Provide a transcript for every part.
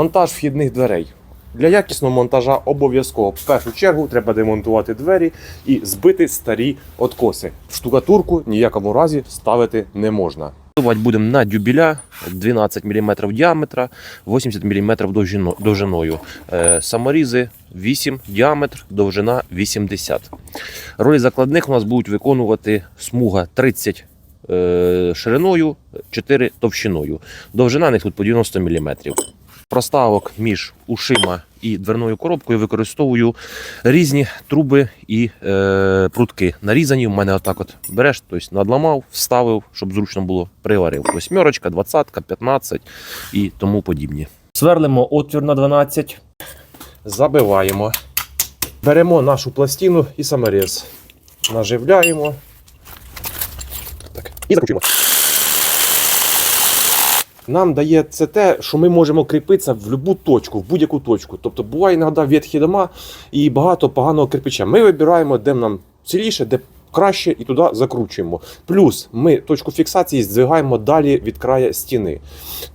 Монтаж вхідних дверей. Для якісного монтажа обов'язково в першу чергу треба демонтувати двері і збити старі откоси. Штукатурку ніякому разі ставити не можна. Будувати будемо на дюбіля 12 мм діаметра, 80 мм довжиною. Е, Саморізи 8 діаметр, довжина 80. Ролі закладних у нас будуть виконувати смуга 30 е, шириною, 4 товщиною. Довжина них тут по 90 мм. Проставок між ушима і дверною коробкою використовую різні труби і е, прутки. Нарізані в мене отак от береш, тобто надламав, вставив, щоб зручно було приварив. Восьмерочка, двадцятка, 15 і тому подібні. Сверлимо отвір на 12, забиваємо. Беремо нашу пластину і саморіз. Наживляємо. Так. І закручуємо. Нам дає це те, що ми можемо кріпитися в будь-яку точку, в будь-яку точку. Тобто буває іноді ветхі дома і багато поганого кирпича. Ми вибираємо, де нам ціліше, де краще, і туди закручуємо. Плюс ми точку фіксації здвигаємо далі від краю стіни.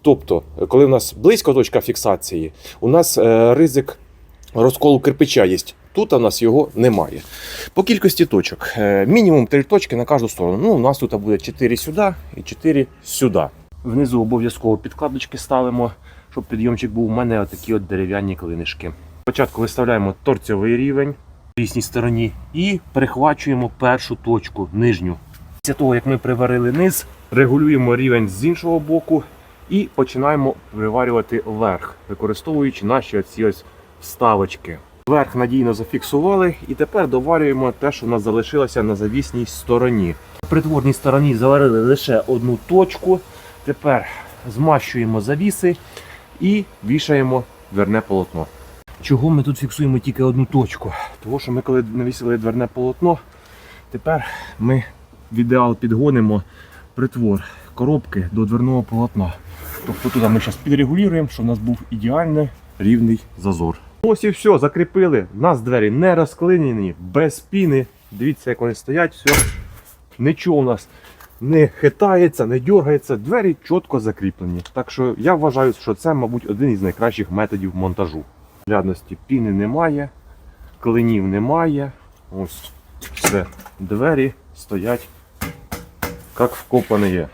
Тобто, коли у нас близько точка фіксації, у нас е, ризик розколу кирпича є. Тут у нас його немає. По кількості точок. е, Мінімум 3 точки на кожну сторону. Ну, у нас тут буде 4 сюди і 4 сюди. Внизу обов'язково підкладочки ставимо, щоб підйомчик був. У мене отакі от дерев'яні клинишки. Спочатку виставляємо торцьовий рівень в різній стороні і перехвачуємо першу точку нижню. Після того, як ми приварили низ, регулюємо рівень з іншого боку і починаємо приварювати вверх, використовуючи наші оці ось вставочки. Верх надійно зафіксували і тепер доварюємо те, що в нас залишилося на завісній стороні. В притворній стороні заварили лише одну точку. Тепер змащуємо завіси і вішаємо дверне полотно. Чого ми тут фіксуємо тільки одну точку? Тому що ми коли навісили дверне полотно, тепер ми в ідеал підгонимо притвор коробки до дверного полотна. Тобто туди ми зараз підрегулюємо, щоб у нас був ідеально рівний зазор. Ось і все, закріпили. У нас двері не розклинені, без піни. Дивіться, як вони стоять, все. Нічого у нас не хитається, не дергається, двері чітко закріплені. Так що я вважаю, що це, мабуть, один із найкращих методів монтажу. Глядності піни немає, клинів немає. Ось все. Двері стоять як вкопані є.